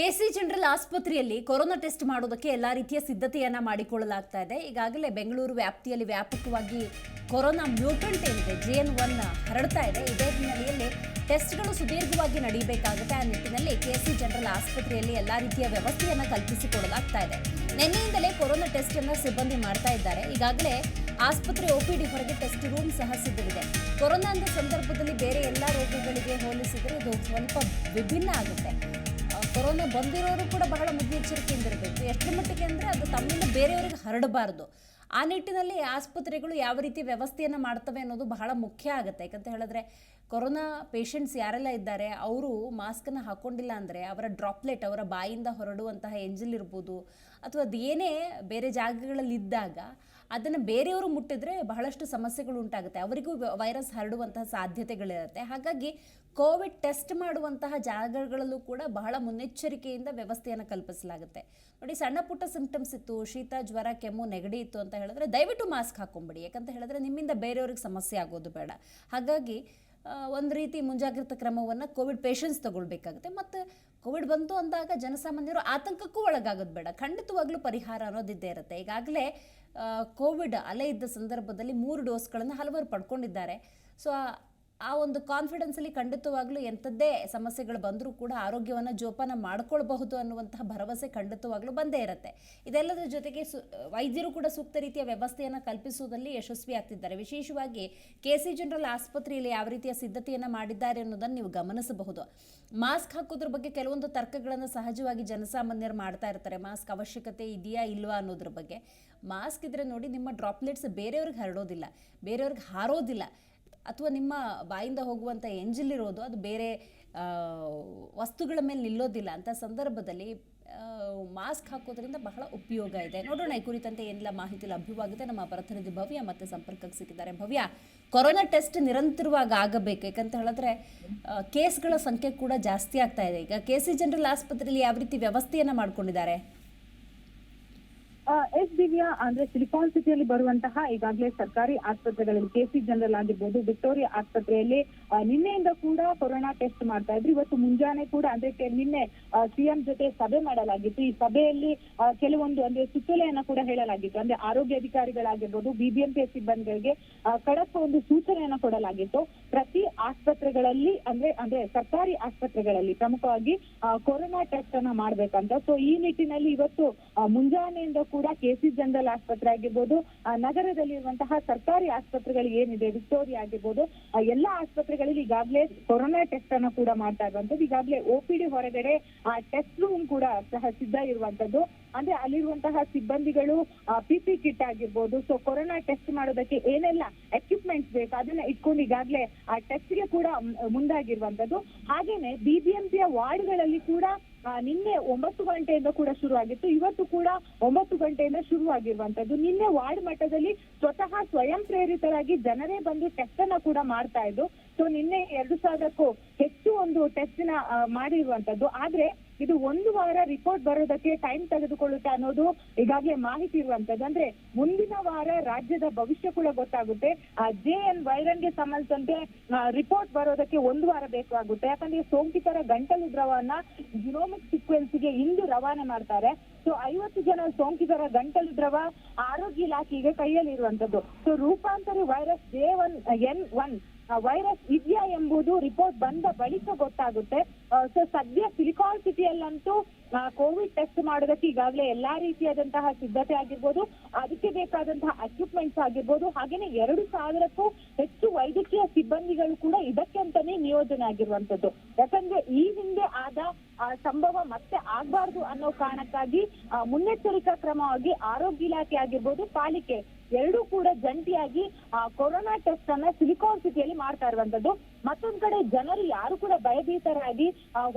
KC general ಆಸ್ಪತ್ರೆಯಲ್ಲಿ corona test ಮಾಡೋದಕ್ಕೆ ಎಲ್ಲ ರೀತಿಯ ಸಿದ್ಧತೆಯನ್ನ ಮಾಡಿಕೊಳ್ಳಲಾಗ್ತಾ ಇದೆ. ಈಗಾಗಲೇ ಬೆಂಗಳೂರು ವ್ಯಾಪ್ತಿಯಲ್ಲಿ ವ್ಯಾಪಕವಾಗಿ ಕೊರೋನಾ ಮ್ಯೂಟೆಂಟ್ ಏನಿದೆ, ಜೆ ಎನ್ ಒನ್ ಹರಡ್ತಾ ಇದೆ. ಇದೇ ಹಿನ್ನೆಲೆಯಲ್ಲಿ ಟೆಸ್ಟ್ಗಳು ಸುದೀರ್ಘವಾಗಿ ನಡೆಯಬೇಕಾಗುತ್ತೆ ಆ ನಿಟ್ಟಿನಲ್ಲಿ ಕೆಸಿ ಜನರಲ್ ಆಸ್ಪತ್ರೆಯಲ್ಲಿ ಎಲ್ಲ ರೀತಿಯ ವ್ಯವಸ್ಥೆಯನ್ನು ಕಲ್ಪಿಸಿಕೊಡಲಾಗ್ತಾ ಇದೆ. ನಿನ್ನೆಯಿಂದಲೇ ಕೊರೋನಾ ಟೆಸ್ಟ್ ಅನ್ನ ಸಿಬ್ಬಂದಿ ಮಾಡ್ತಾ ಇದ್ದಾರೆ. ಈಗಾಗಲೇ ಆಸ್ಪತ್ರೆ ಓಪಿಡಿ ಹೊರಗೆ ಟೆಸ್ಟ್ ರೂಮ್ ಸಹ ಸಿದ್ಧವಿದೆ. ಕೊರೋನಾದ ಸಂದರ್ಭದಲ್ಲಿ ಬೇರೆ ಎಲ್ಲ ರೋಗಿಗಳಿಗೆ ಹೋಲಿಸಿದರೆ ಇದು ಸ್ವಲ್ಪ ವಿಭಿನ್ನ ಆಗುತ್ತೆ. ಕೊರೋನಾ ಬಂದಿರೋರು ಕೂಡ ಬಹಳ ಮುನ್ನೆಚ್ಚರಿಕೆಯಿಂದ ಇರಬೇಕು ಎಷ್ಟರ ಮಟ್ಟಿಗೆ ಅಂದರೆ ಅದು ತಮ್ಮಿಂದ ಬೇರೆಯವರಿಗೆ ಹರಡಬಾರ್ದು. ಆ ನಿಟ್ಟಿನಲ್ಲಿ ಆಸ್ಪತ್ರೆಗಳು ಯಾವ ರೀತಿ ವ್ಯವಸ್ಥೆಯನ್ನು ಮಾಡ್ತವೆ ಅನ್ನೋದು ಬಹಳ ಮುಖ್ಯ ಆಗುತ್ತೆ. ಯಾಕಂತ ಹೇಳಿದ್ರೆ, ಕೊರೋನಾ ಪೇಷಂಟ್ಸ್ ಯಾರೆಲ್ಲ ಇದ್ದಾರೆ, ಅವರು ಮಾಸ್ಕನ್ನು ಹಾಕೊಂಡಿಲ್ಲ ಅಂದರೆ ಅವರ ಡ್ರಾಪ್ಲೆಟ್ ಅವರ ಬಾಯಿಂದ ಹೊರಡುವಂತಹ ಎಂಜಲ್ ಇರ್ಬೋದು, ಅಥವಾ ಅದು ಬೇರೆ ಜಾಗಗಳಲ್ಲಿ ಇದ್ದಾಗ ಅದನ್ನು ಬೇರೆಯವರು ಮುಟ್ಟಿದ್ರೆ ಬಹಳಷ್ಟು ಸಮಸ್ಯೆಗಳು ಉಂಟಾಗುತ್ತೆ. ಅವರಿಗೂ ವೈರಸ್ ಹರಡುವಂತಹ ಸಾಧ್ಯತೆಗಳಿರುತ್ತೆ. ಹಾಗಾಗಿ ಕೋವಿಡ್ ಟೆಸ್ಟ್ ಮಾಡುವಂತಹ ಜಾಗಗಳಲ್ಲೂ ಕೂಡ ಬಹಳ ಮುನ್ನೆಚ್ಚರಿಕೆಯಿಂದ ವ್ಯವಸ್ಥೆಯನ್ನು ಕಲ್ಪಿಸಲಾಗುತ್ತೆ. ನೋಡಿ, ಸಣ್ಣ ಪುಟ್ಟ ಸಿಂಪ್ಟಮ್ಸ್ ಇತ್ತು, ಶೀತ, ಜ್ವರ, ಕೆಮ್ಮು, ನೆಗಡಿ ಇತ್ತು ಅಂತ ಹೇಳಿದ್ರೆ ದಯವಿಟ್ಟು ಮಾಸ್ಕ್ ಹಾಕೊಂಬಿಡಿ. ಯಾಕಂತ ಹೇಳಿದ್ರೆ ನಿಮ್ಮಿಂದ ಬೇರೆಯವ್ರಿಗೆ ಸಮಸ್ಯೆ ಆಗೋದು ಬೇಡ. ಹಾಗಾಗಿ ಒಂದು ರೀತಿ ಮುಂಜಾಗ್ರತಾ ಕ್ರಮವನ್ನು ಕೋವಿಡ್ ಪೇಷಂಟ್ಸ್ ತಗೊಳ್ಬೇಕಾಗುತ್ತೆ. ಮತ್ತು ಕೋವಿಡ್ ಬಂತು ಅಂದಾಗ ಜನಸಾಮಾನ್ಯರು ಆತಂಕಕ್ಕೂ ಒಳಗಾಗೋದು ಬೇಡ. ಖಂಡಿತವಾಗ್ಲೂ ಪರಿಹಾರ ಅನ್ನೋದಿದ್ದೇ ಇರುತ್ತೆ. ಈಗಾಗಲೇ ಕೋವಿಡ್ ಅಲೆ ಇದ್ದ ಸಂದರ್ಭದಲ್ಲಿ ಮೂರು ಡೋಸ್ಗಳನ್ನು ಹಲವರು ಪಡ್ಕೊಂಡಿದ್ದಾರೆ. ಸೊ ಆ ಒಂದು ಕಾನ್ಫಿಡೆನ್ಸಲ್ಲಿ ಖಂಡಿತವಾಗ್ಲೂ ಎಂಥದ್ದೇ ಸಮಸ್ಯೆಗಳು ಬಂದರೂ ಕೂಡ ಆರೋಗ್ಯವನ್ನು ಜೋಪಾನ ಮಾಡ್ಕೊಳ್ಬಹುದು ಅನ್ನುವಂತಹ ಭರವಸೆ ಖಂಡಿತವಾಗ್ಲೂ ಬಂದೇ ಇರುತ್ತೆ. ಇದೆಲ್ಲದರ ಜೊತೆಗೆ ಸು, ವೈದ್ಯರು ಕೂಡ ಸೂಕ್ತ ರೀತಿಯ ವ್ಯವಸ್ಥೆಯನ್ನು ಕಲ್ಪಿಸುವುದರಲ್ಲಿ ಯಶಸ್ವಿ ಆಗ್ತಿದ್ದಾರೆ. ವಿಶೇಷವಾಗಿ ಕೆ ಸಿ ಜನರಲ್ ಆಸ್ಪತ್ರೆಯಲ್ಲಿ ಯಾವ ರೀತಿಯ ಸಿದ್ಧತೆಯನ್ನು ಮಾಡಿದ್ದಾರೆ ಅನ್ನೋದನ್ನು ನೀವು ಗಮನಿಸಬಹುದು. ಮಾಸ್ಕ್ ಹಾಕೋದ್ರ ಬಗ್ಗೆ ಕೆಲವೊಂದು ತರ್ಕಗಳನ್ನು ಸಹಜವಾಗಿ ಜನಸಾಮಾನ್ಯರು ಮಾಡ್ತಾ ಇರ್ತಾರೆ. ಮಾಸ್ಕ್ ಅವಶ್ಯಕತೆ ಇದೆಯಾ ಇಲ್ವಾ ಅನ್ನೋದ್ರ ಬಗ್ಗೆ. ಮಾಸ್ಕ್ ಇದ್ರೆ ನೋಡಿ ನಿಮ್ಮ ಡ್ರಾಪ್ಲೆಟ್ಸ್ ಬೇರೆಯವ್ರಿಗೆ ಹರಡೋದಿಲ್ಲ. ಬೇರೆಯವ್ರಿಗೆ ಹಾರೋದಿಲ್ಲ. ಅಥವಾ ನಿಮ್ಮ ಬಾಯಿಂದ ಹೋಗುವಂಥ ಎಂಜಿಲ್ ಇರೋದು, ಅದು ಬೇರೆ ವಸ್ತುಗಳ ಮೇಲೆ ನಿಲ್ಲೋದಿಲ್ಲ. ಅಂತ ಸಂದರ್ಭದಲ್ಲಿ ಮಾಸ್ಕ್ ಹಾಕೋದ್ರಿಂದ ಬಹಳ ಉಪಯೋಗ ಇದೆ. ನೋಡೋಣ, ಈ ಕುರಿತಂತೆ ಏನೆಲ್ಲ ಮಾಹಿತಿ ಲಭ್ಯವಾಗುತ್ತೆ. ನಮ್ಮ ಪ್ರತಿನಿಧಿ ಭವ್ಯ ಮತ್ತೆ ಸಂಪರ್ಕಕ್ಕೆ ಸಿಕ್ಕಿದ್ದಾರೆ. ಭವ್ಯ, ಕೊರೋನಾ ಟೆಸ್ಟ್ ನಿರಂತರವಾಗಿ ಆಗಬೇಕು. ಯಾಕಂತ ಹೇಳಿದ್ರೆ ಕೇಸ್ಗಳ ಸಂಖ್ಯೆ ಕೂಡ ಜಾಸ್ತಿ ಆಗ್ತಾ ಇದೆ. ಈಗ, ಕೆ ಸಿ ಜನರಲ್ ಆಸ್ಪತ್ರೆಯಲ್ಲಿ ಯಾವ ರೀತಿ ವ್ಯವಸ್ಥೆಯನ್ನ ಮಾಡ್ಕೊಂಡಿದ್ದಾರೆ? ಎಸ್ ದಿವ್ಯಾ ಅಂದ್ರೆ ಸಿಲಿಕಾನ್ ಸಿಟಿಯಲ್ಲಿ ಬರುವಂತಹ ಈಗಾಗಲೇ ಸರ್ಕಾರಿ ಆಸ್ಪತ್ರೆಗಳಲ್ಲಿ ಕೆಸಿ ಜನರಲ್ ಆಗಿರ್ಬೋದು ವಿಕ್ಟೋರಿಯಾ ಆಸ್ಪತ್ರೆಯಲ್ಲಿ ನಿನ್ನೆಯಿಂದ ಕೂಡ ಕೊರೋನಾ ಟೆಸ್ಟ್ ಮಾಡ್ತಾ ಇದ್ರು. ಇವತ್ತು ಮುಂಜಾನೆ ಕೂಡ ಅಂದ್ರೆ ನಿನ್ನೆ ಸಿಎಂ ಜೊತೆ ಸಭೆ ಮಾಡಲಾಗಿತ್ತು. ಈ ಸಭೆಯಲ್ಲಿ ಕೆಲವೊಂದು ಅಂದ್ರೆ ಸುತ್ತೋಲೆಯನ್ನ ಕೂಡ ಹೇಳಲಾಗಿತ್ತು. ಅಂದ್ರೆ ಆರೋಗ್ಯ ಅಧಿಕಾರಿಗಳಾಗಿರ್ಬೋದು ಬಿಬಿಎಂಪಿ ಸಿಬ್ಬಂದಿಗಳಿಗೆ ಆ, ಖಡಕ್ ಒಂದು ಸೂಚನೆಯನ್ನ ಕೊಡಲಾಗಿತ್ತು. ಪ್ರತಿ ಆಸ್ಪತ್ರೆಗಳಲ್ಲಿ ಅಂದ್ರೆ ಅಂದ್ರೆ ಸರ್ಕಾರಿ ಆಸ್ಪತ್ರೆಗಳಲ್ಲಿ ಪ್ರಮುಖವಾಗಿ ಕೊರೋನಾ ಟೆಸ್ಟ್ ಅನ್ನ ಮಾಡ್ಬೇಕಂತ. ಸೊ ಈ ನಿಟ್ಟಿನಲ್ಲಿ ಇವತ್ತು ಮುಂಜಾನೆಯಿಂದ ಕೂಡ ಕೆಸಿ ಜನರಲ್ ಆಸ್ಪತ್ರೆ ಆಗಿರ್ಬೋದು ನಗರದಲ್ಲಿ ನಗರದಲ್ಲಿರುವಂತಹ ಸರ್ಕಾರಿ ಆಸ್ಪತ್ರೆಗಳು ಏನಿದೆ, ವಿಕ್ಟೋರಿಯಾ ಆಗಿರ್ಬೋದು ಎಲ್ಲಾ ಆಸ್ಪತ್ರೆಗಳಲ್ಲಿ ಈಗಾಗಲೇ ಕೊರೋನಾ ಟೆಸ್ಟ್ ಅನ್ನು ಕೂಡ ಮಾಡ್ತಾ ಇರುವಂತದ್ದು ಈಗಾಗಲೇ ಒಪಿಡಿ ಹೊರಗಡೆ, ಆ ಟೆಸ್ಟ್ ರೂಮ್ ಕೂಡ ಸಹ ಸಿದ್ಧ ಇರುವಂತದ್ದು ಅಂದ್ರೆ ಅಲ್ಲಿರುವಂತಹ ಸಿಬ್ಬಂದಿಗಳು ಪಿಪಿ ಕಿಟ್ ಆಗಿರ್ಬೋದು ಸೊ ಕೊರೋನಾ ಟೆಸ್ಟ್ ಮಾಡೋದಕ್ಕೆ ಏನೆಲ್ಲ ಎಕ್ವಿಪ್ಮೆಂಟ್ಸ್ ಬೇಕು, ಅದನ್ನ ಇಟ್ಕೊಂಡು ಈಗಾಗಲೇ ಆ ಟೆಸ್ಟ್ಗೆ ಕೂಡ ಮುಂದಾಗಿರುವಂತದ್ದು ಹಾಗೇನೆ ಬಿಬಿಎಂಪಿಯ ವಾರ್ಡ್ಗಳಲ್ಲಿ ಕೂಡ ನಿನ್ನೆ ಒಂಬತ್ತು ಗಂಟೆಯಿಂದ ಕೂಡ ಶುರುವಾಗಿತ್ತು. ಇವತ್ತು ಕೂಡ ಒಂಬತ್ತು ಗಂಟೆಯಿಂದ ಶುರುವಾಗಿರುವಂತದ್ದು ನಿನ್ನೆ ವಾರ್ಡ್ ಮಟ್ಟದಲ್ಲಿ ಸ್ವತಃ ಸ್ವಯಂ ಪ್ರೇರಿತರಾಗಿ ಜನರೇ ಬಂದು ಟೆಸ್ಟ್ ಅನ್ನ ಕೂಡ ಮಾಡ್ತಾ ಇದ್ದು ಸೊ ನಿನ್ನೆ ಎರಡು ಸಾವಿರಕ್ಕೂ ಹೆಚ್ಚು ಒಂದು ಟೆಸ್ಟ್ನ ಮಾಡಿರುವಂತದ್ದು ಆದ್ರೆ ಇದು ಒಂದು ವಾರ ರಿಪೋರ್ಟ್ ಬರೋದಕ್ಕೆ ಟೈಮ್ ತೆಗೆದುಕೊಳ್ಳುತ್ತೆ ಅನ್ನೋದು ಈಗಾಗಲೇ ಮಾಹಿತಿ ಇರುವಂತದ್ದು. ಅಂದ್ರೆ ಮುಂದಿನ ವಾರ ರಾಜ್ಯದ ಭವಿಷ್ಯ ಕೂಡ ಗೊತ್ತಾಗುತ್ತೆ. ಜೆ ಎನ್ ವೈರನ್ಗೆ ಸಂಬಂಧಿಸಿದಂತೆ ರಿಪೋರ್ಟ್ ಬರೋದಕ್ಕೆ ಒಂದು ವಾರ ಬೇಕಾಗುತ್ತೆ ಯಾಕಂದ್ರೆ ಸೋಂಕಿತರ ಗಂಟಲು ದ್ರವವನ್ನ ಜಿನೋಮಿಕ್ ಸೀಕ್ವೆನ್ಸ್ಗೆ ಇಂದು ರವಾನೆ ಮಾಡ್ತಾರೆ. ಸೊ ಐವತ್ತು ಜನ ಸೋಂಕಿತರ ಗಂಟಲು ದ್ರವ ಆರೋಗ್ಯ ಇಲಾಖೆಗೆ ಕೈಯಲ್ಲಿ ಇರುವಂತದ್ದು. So ರೂಪಾಂತರಿ virus J one N one virus ಇದೆಯಾ ಎಂಬುದು ರಿಪೋರ್ಟ್ ಬಂದ ಬಳಿಕ ಗೊತ್ತಾಗುತ್ತೆ. ಸೊ ಸದ್ಯ ಸಿಲಿಕಾನ್ ಸಿಟಿಯಲ್ಲಂತೂ ಕೋವಿಡ್ ಟೆಸ್ಟ್ ಮಾಡೋದಕ್ಕೆ ಈಗಾಗಲೇ ಎಲ್ಲಾ ರೀತಿಯಾದಂತಹ ಸಿದ್ಧತೆ ಆಗಿರ್ಬೋದು, ಅದಕ್ಕೆ ಬೇಕಾದಂತಹ ಅಕ್ವಿಪ್ಮೆಂಟ್ಸ್ ಆಗಿರ್ಬೋದು, ಹಾಗೇನೆ ಎರಡು ಸಾವಿರಕ್ಕೂ ಹೆಚ್ಚು ವೈದ್ಯಕೀಯ ಸಿಬ್ಬಂದಿಗಳು ಕೂಡ ಇದಕ್ಕೆ ಅಂತಾನೆ ನಿಯೋಜನೆ ಆಗಿರುವಂತದ್ದು ಯಾಕಂದ್ರೆ ಈ ಹಿಂದೆ ಆದ ಸಂಭವ ಮತ್ತೆ ಆಗ್ಬಾರ್ದು ಅನ್ನೋ ಕಾರಣಕ್ಕಾಗಿ ಮುನ್ನೆಚ್ಚರಿಕಾ ಕ್ರಮವಾಗಿ ಆರೋಗ್ಯ ಇಲಾಖೆ ಆಗಿರ್ಬೋದು, ಪಾಲಿಕೆ ಎರಡೂ ಕೂಡ ಜಂಟಿಯಾಗಿ ಕೊರೋನಾ ಟೆಸ್ಟ್ ಅನ್ನ ಸಿಲಿಕಾನ್ ಸಿಟಿಯಲ್ಲಿ ಮಾಡ್ತಾ ಇರುವಂತದ್ದು ಮತ್ತೊಂದ್ ಕಡೆ ಜನರು ಯಾರು ಕೂಡ ಭಯಭೀತರಾಗಿ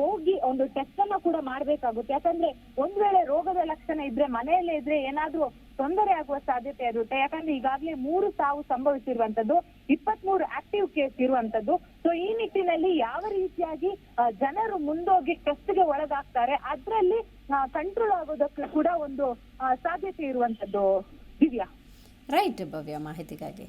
ಹೋಗಿ ಒಂದು ಟೆಸ್ಟ್ ಅನ್ನ ಕೂಡ ಮಾಡ್ಬೇಕಾಗುತ್ತೆ. ಯಾಕಂದ್ರೆ ಒಂದ್ ವೇಳೆ ರೋಗದ ಲಕ್ಷಣ ಇದ್ರೆ, ಮನೆಯಲ್ಲೇ ಇದ್ರೆ ಏನಾದ್ರೂ ತೊಂದರೆ ಆಗುವ ಸಾಧ್ಯತೆ ಇರುತ್ತೆ. ಯಾಕಂದ್ರೆ ಈಗಾಗಲೇ ಮೂರು ಸಾವು ಸಂಭವಿಸಿರುವಂತದ್ದು ಇಪ್ಪತ್ತ್ ಮೂರು ಆಕ್ಟಿವ್ ಕೇಸ್ ಇರುವಂತದ್ದು. ಸೊ ಈ ನಿಟ್ಟಿನಲ್ಲಿ ಯಾವ ರೀತಿಯಾಗಿ ಜನರು ಮುಂದೋಗಿ ಟೆಸ್ಟ್ಗೆ ಒಳಗಾಗ್ತಾರೆ, ಅದ್ರಲ್ಲಿ ಕಂಟ್ರೋಲ್ ಆಗೋದಕ್ಕೆ ಕೂಡ ಒಂದು ಸಾಧ್ಯತೆ ಇರುವಂತದ್ದು. ದಿವ್ಯಾ. ರೈಟ್ ಭವ್ಯ, ಮಾಹಿತಿಗಾಗಿ.